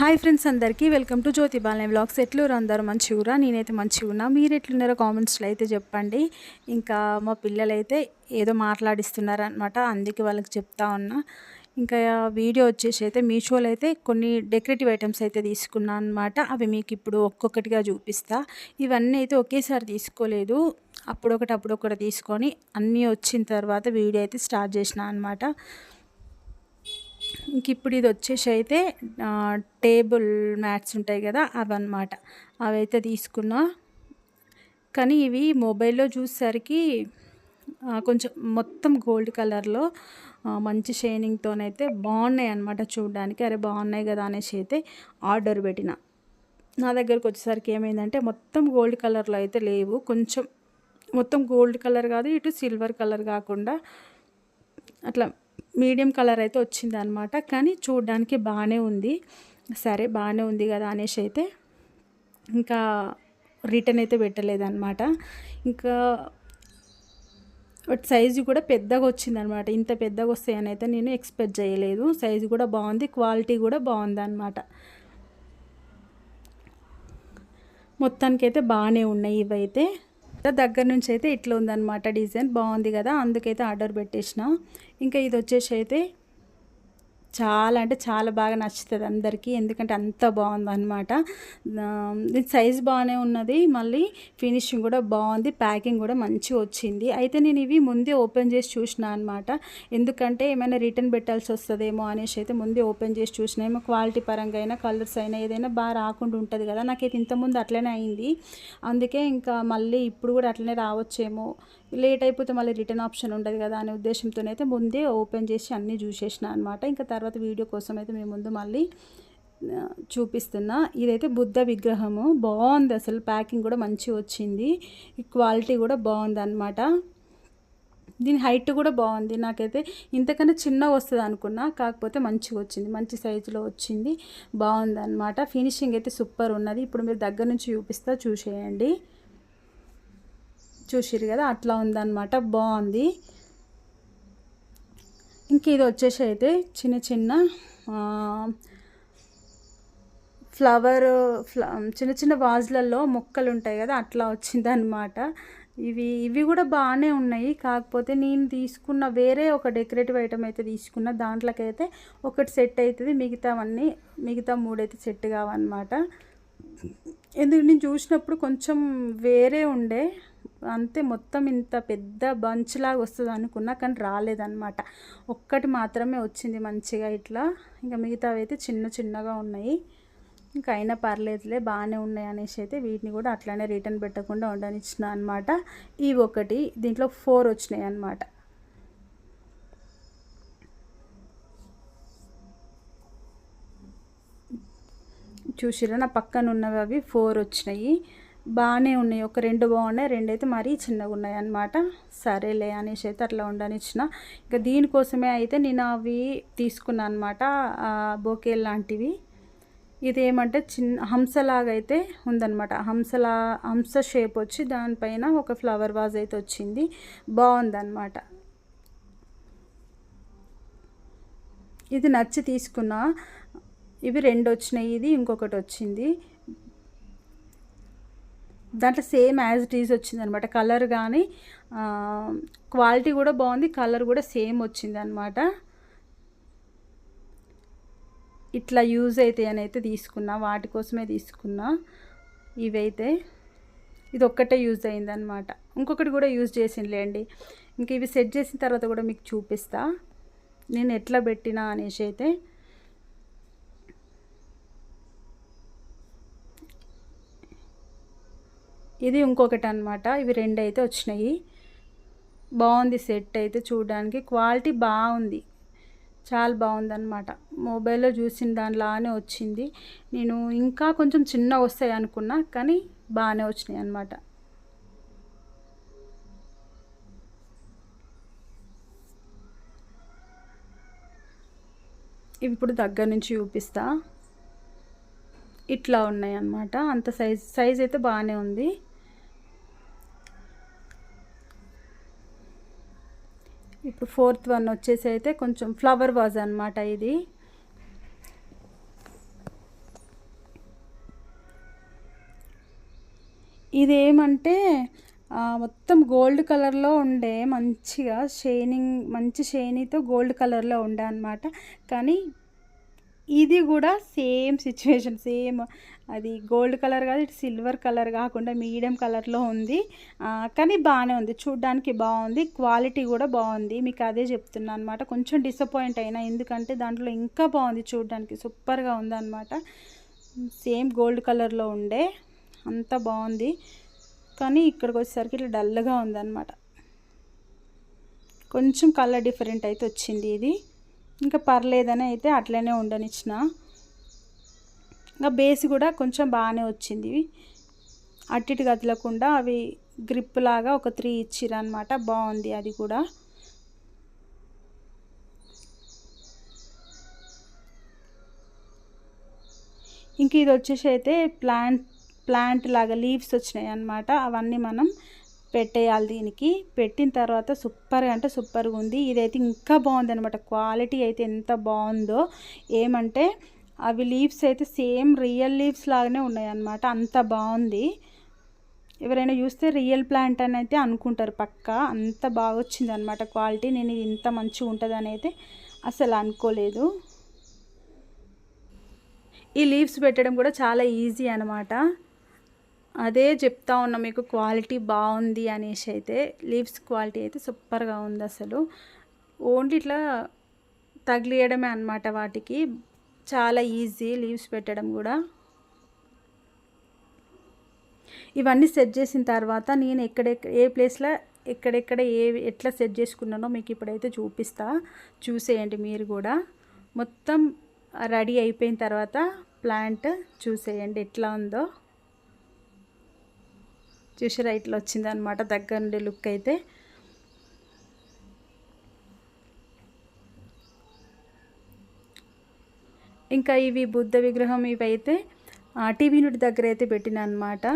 Hi friends అందరికీ welcome to Jyothi బాలనే blogs ఎట్లూరు అందరూ? మంచిగా నేనైతే మంచిగా ఉన్నా మీరు ఎట్లున్నారో కామెంట్స్లో అయితే చెప్పండి. ఇంకా మా పిల్లలైతే ఏదో మాట్లాడిస్తున్నారు అనమాట అందుకే వాళ్ళకి చెప్తా ఉన్నా. ఇంకా వీడియో వచ్చేసి అయితే మీషోలో అయితే కొన్ని డెకరేటివ్ ఐటమ్స్ అయితే తీసుకున్నాను అనమాట అవి మీకు ఇప్పుడు ఒక్కొక్కటిగా చూపిస్తా. ఇవన్నీ అయితే ఒకేసారి తీసుకోలేదు. అప్పుడొకటి అప్పుడొకటి తీసుకొని అన్నీ వచ్చిన తర్వాత వీడియో అయితే స్టార్ట్ చేసిన అనమాట ఇంక ఇప్పుడు ఇది వచ్చేసి అయితే టేబుల్ మ్యాట్స్ ఉంటాయి కదా అవన్నమాట. అవైతే తీసుకున్నా. కానీ ఇవి మొబైల్లో చూసేసరికి కొంచెం మొత్తం గోల్డ్ కలర్లో మంచి షైనింగ్తోనైతే బాగున్నాయి అనమాట చూడడానికి. అరే బాగున్నాయి కదా అనేసి అయితే ఆర్డర్ పెట్టిన. నా దగ్గరకు వచ్చేసరికి ఏమైందంటే మొత్తం గోల్డ్ కలర్లో అయితే లేవు. కొంచెం మొత్తం గోల్డ్ కలర్ కాదు ఇటు సిల్వర్ కలర్ కాకుండా అట్లా మీడియం కలర్ అయితే వచ్చింది అనమాట కానీ చూడడానికి బాగానే ఉంది. సరే బాగానే ఉంది కదా అనేసి అయితే ఇంకా రిటర్న్ అయితే పెట్టలేదన్నమాట. ఇంకా బట్ సైజు కూడా పెద్దగా వచ్చిందనమాట ఇంత పెద్దగా వస్తాయని అయితే నేను ఎక్స్పెక్ట్ చేయలేదు. సైజు కూడా బాగుంది క్వాలిటీ కూడా బాగుంది అనమాట మొత్తానికైతే బాగానే ఉన్నాయి ఇవైతే. దగ్గర నుంచి అయితే ఇట్లా ఉందన్నమాట డిజైన్. బాగుంది కదా అందుకైతే ఆర్డర్ పెట్టేసిన. ఇంకా ఇది వచ్చేసి అయితే చాలా అంటే చాలా బాగా నచ్చుతుంది అందరికీ. ఎందుకంటే అంత బాగుంది అనమాట దీని సైజ్ బాగానే ఉన్నది. మళ్ళీ ఫినిషింగ్ కూడా బాగుంది. ప్యాకింగ్ కూడా మంచిగా వచ్చింది. అయితే నేను ఇవి ముందే ఓపెన్ చేసి చూసిన అనమాట ఎందుకంటే ఏమైనా రిటర్న్ పెట్టాల్సి వస్తుందేమో అనేసి అయితే ముందే ఓపెన్ చేసి చూసిన. ఏమో క్వాలిటీ పరంగా అయినా కలర్స్ అయినా ఏదైనా బాగా రాకుండా ఉంటుంది కదా. నాకైతే ఇంతకుముందు అట్లనే అయింది. అందుకే ఇంకా మళ్ళీ ఇప్పుడు కూడా అట్లనే రావచ్చేమో లేట్ అయిపోతే మళ్ళీ రిటర్న్ ఆప్షన్ ఉండదు కదా అనే ఉద్దేశంతోనైతే ముందే ఓపెన్ చేసి అన్నీ చూసేసిన అనమాట ఇంకా తర్వాత వీడియో కోసం అయితే మేము ముందు మళ్ళీ చూపిస్తున్నా. ఇదైతే బుద్ధ విగ్రహము. బాగుంది అసలు ప్యాకింగ్ కూడా మంచిగా వచ్చింది. క్వాలిటీ కూడా బాగుంది అనమాట దీని హైట్ కూడా బాగుంది. నాకైతే ఇంతకన్నా చిన్నగా వస్తుంది అనుకున్నా కాకపోతే మంచిగా వచ్చింది. మంచి సైజులో వచ్చింది. బాగుంది అనమాట ఫినిషింగ్ అయితే సూపర్ ఉన్నది. ఇప్పుడు మీరు దగ్గర నుంచి చూపిస్తా చూసేయండి. చూసిరు కదా అట్లా ఉందన్నమాట. బాగుంది. ఇంక ఇది వచ్చేసి అయితే చిన్న చిన్న ఫ్లవర్ ఫ్ల చిన్న చిన్న వాజ్లలో మొక్కలు ఉంటాయి కదా అట్లా వచ్చిందనమాట ఇవి ఇవి కూడా బాగానే ఉన్నాయి. కాకపోతే నేను తీసుకున్న వేరే ఒక డెకరేటివ్ ఐటమ్ అయితే తీసుకున్న దాంట్లోకైతే ఒకటి సెట్ అవుతుంది మిగతావన్నీ మిగతా మూడైతే సెట్ కావన్నమాట. ఎందుకు నేను చూసినప్పుడు కొంచెం వేరే ఉండే. అంతే మొత్తం ఇంత పెద్ద బంచ్ లాగా వస్తుంది అనుకున్నా కానీ రాలేదన్నమాట. ఒక్కటి మాత్రమే వచ్చింది మంచిగా ఇట్లా. ఇంకా మిగతావి అయితే చిన్న చిన్నగా ఉన్నాయి. ఇంకా అయినా పర్లేదులే బాగానే ఉన్నాయి అనేసి అయితే వీటిని కూడా అట్లానే రిటర్న్ పెట్టకుండా ఉండనిచ్చిన అనమాట ఇవి ఒకటి దీంట్లో ఫోర్ వచ్చినాయి అన్నమాట. చూసిరా నా పక్కన ఉన్నవి అవి ఫోర్ వచ్చినాయి. బాగానే ఉన్నాయి. ఒక రెండు బాగున్నాయి రెండు అయితే మరీ చిన్నగా ఉన్నాయి అన్నమాట. సరేలే అనేసి అయితే అట్లా ఉండనిచ్చిన. ఇంకా దీనికోసమే అయితే నేను అవి తీసుకున్నాను అనమాట బోకేల్ లాంటివి. ఇది ఏమంటే చిన్న హంసలాగా అయితే ఉందనమాట హంసలా హంస షేప్ వచ్చి దానిపైన ఒక ఫ్లవర్ వాజ్ అయితే వచ్చింది. బాగుందన్నమాట. ఇది నచ్చి తీసుకున్నా. ఇవి రెండు వచ్చినాయి ఇది ఇంకొకటి వచ్చింది. దాంట్లో సేమ్ యాజ్ ఇట్ ఈజ్ వచ్చింది అనమాట కలర్ కానీ క్వాలిటీ కూడా బాగుంది కలర్ కూడా సేమ్ వచ్చింది అనమాట ఇట్లా యూజ్ అవుతాయి అని అయితే తీసుకున్నా వాటి కోసమే తీసుకున్నా ఇవైతే. ఇది ఒక్కటే యూజ్ అయిందనమాట. ఇంకొకటి కూడా యూజ్ చేసిందిలేండి ఇంక ఇవి సెట్ చేసిన తర్వాత కూడా మీకు చూపిస్తా. నేను ఎట్లా పెట్టినా అనేసి అయితే ఇది ఇంకొకటి అనమాట ఇవి రెండు అయితే వచ్చినాయి. బాగుంది సెట్ అయితే చూడడానికి. క్వాలిటీ బాగుంది. చాలా బాగుందన్నమాట. మొబైల్లో చూసిన దానిలానే వచ్చింది. నేను ఇంకా కొంచెం చిన్న వస్తాయి అనుకున్నా కానీ బాగానే వచ్చినాయి అనమాట ఇప్పుడు దగ్గర నుంచి చూపిస్తా. ఇట్లా ఉన్నాయి అన్నమాట అంత సైజ్ సైజ్ అయితే బాగానే ఉంది. ఇప్పుడు ఫోర్త్ వన్ వచ్చేసి అయితే కొంచెం ఫ్లవర్ వాజ్ అనమాట ఇది. ఏమంటే మొత్తం గోల్డ్ కలర్లో ఉండే మంచిగా షైనింగ్ మంచి షైనీతో గోల్డ్ కలర్లో ఉండే అనమాట కానీ ఇది కూడా సేమ్ సిచ్యువేషన్ సేమ్ అది గోల్డ్ కలర్ కాదు ఇటు సిల్వర్ కలర్ కాకుండా మీడియం కలర్లో ఉంది. కానీ బాగానే ఉంది. చూడ్డానికి బాగుంది. క్వాలిటీ కూడా బాగుంది. మీకు అదే చెప్తున్నాను అనమాట కొంచెం డిసప్పాయింట్ అయినా ఎందుకంటే దాంట్లో ఇంకా బాగుంది చూడ్డానికి. సూపర్గా ఉంది అనమాట సేమ్ గోల్డ్ కలర్లో ఉండే అంత బాగుంది. కానీ ఇక్కడికి వచ్చేసరికి ఇట్లా డల్గా ఉందన్నమాట. కొంచెం కలర్ డిఫరెంట్ అయితే వచ్చింది ఇది. ఇంకా పర్లేదని అయితే అట్లనే ఉండనిచ్చిన. ఇంకా బేస్ కూడా కొంచెం బాగానే వచ్చింది అటు ఇటు కదలకుండా అవి గ్రిప్ లాగా ఒక త్రీ ఇచ్చిర్రు అనమాట బాగుంది అది కూడా. ఇంక ఇది వచ్చేసి అయితే ప్లాంట్ ప్లాంట్ లాగా లీవ్స్ వచ్చినాయి అనమాట అవన్నీ మనం పెట్టేయాలి దీనికి. పెట్టిన తర్వాత సూపర్గా అంటే సూపర్గా ఉంది. ఇదైతే ఇంకా బాగుంది అనమాట క్వాలిటీ అయితే ఎంత బాగుందో. ఏమంటే అవి లీవ్స్ అయితే సేమ్ రియల్ లీవ్స్ లాగానే ఉన్నాయి అనమాట అంత బాగుంది. ఎవరైనా చూస్తే రియల్ ప్లాంట్ అని అయితే అనుకుంటారు పక్క. అంత బాగా వచ్చింది అనమాట క్వాలిటీ. నేను ఇది ఇంత మంచిగా ఉంటుందని అయితే అసలు అనుకోలేదు. ఈ లీవ్స్ పెట్టడం కూడా చాలా ఈజీ అనమాట అదే చెప్తా ఉన్నా మీకు క్వాలిటీ బాగుంది అనేసి అయితే లీవ్స్ క్వాలిటీ అయితే సూపర్గా ఉంది అసలు. ఓన్లీ ఇట్లా తగిలియడమే అనమాట వాటికి. చాలా ఈజీ లీవ్స్ పెట్టడం కూడా. ఇవన్నీ సెట్ చేసిన తర్వాత నేను ఎక్కడెక్కడ ఏ ప్లేస్లో ఎక్కడెక్కడ ఏ ఎట్లా సెట్ చేసుకున్నానో మీకు ఇప్పుడైతే చూపిస్తా. చూసేయండి మీరు కూడా. మొత్తం రెడీ అయిపోయిన తర్వాత ప్లాంట్ చూసేయండి ఎట్లా ఉందో. చూసారా ఇట్లా వచ్చిందనమాట దగ్గర నుండి లుక్ అయితే. ఇంకా ఇవి బుద్ధ విగ్రహం ఇవి అయితే టీవీ నుండి దగ్గర అయితే పెట్టిన అనమాట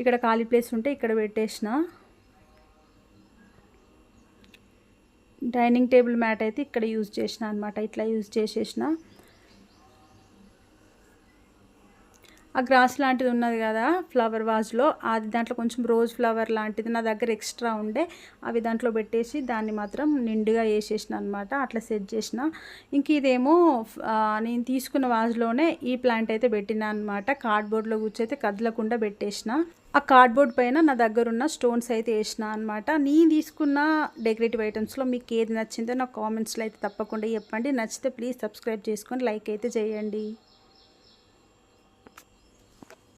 ఇక్కడ ఖాళీ ప్లేస్ ఉంటే ఇక్కడ పెట్టేసిన. డైనింగ్ టేబుల్ మ్యాట్ అయితే ఇక్కడ యూజ్ చేసిన అనమాట ఇట్లా యూజ్ చేసేసిన. ఆ గ్రాస్ లాంటిది ఉన్నది కదా ఫ్లవర్ వాజ్లో అది దాంట్లో కొంచెం రోజ్ ఫ్లవర్ లాంటిది నా దగ్గర ఎక్స్ట్రా ఉండే అవి దాంట్లో పెట్టేసి దాన్ని మాత్రం నిండుగా వేసేసిన అనమాట అట్లా సెట్ చేసిన. ఇంక ఇదేమో నేను తీసుకున్న వాజ్లోనే ఈ ప్లాంట్ అయితే పెట్టిన అనమాట కార్డ్బోర్డ్లో కూర్చైతే కదలకుండా పెట్టేసిన. ఆ కార్డ్బోర్డ్ పైన నా దగ్గర ఉన్న స్టోన్స్ అయితే వేసిన అనమాట నేను తీసుకున్న డెకరేటివ్ ఐటమ్స్లో మీకు ఏది నచ్చిందో నా కామెంట్స్లో అయితే తప్పకుండా చెప్పండి నచ్చితే ప్లీజ్ సబ్స్క్రైబ్ చేసుకొని లైక్ అయితే చేయండి.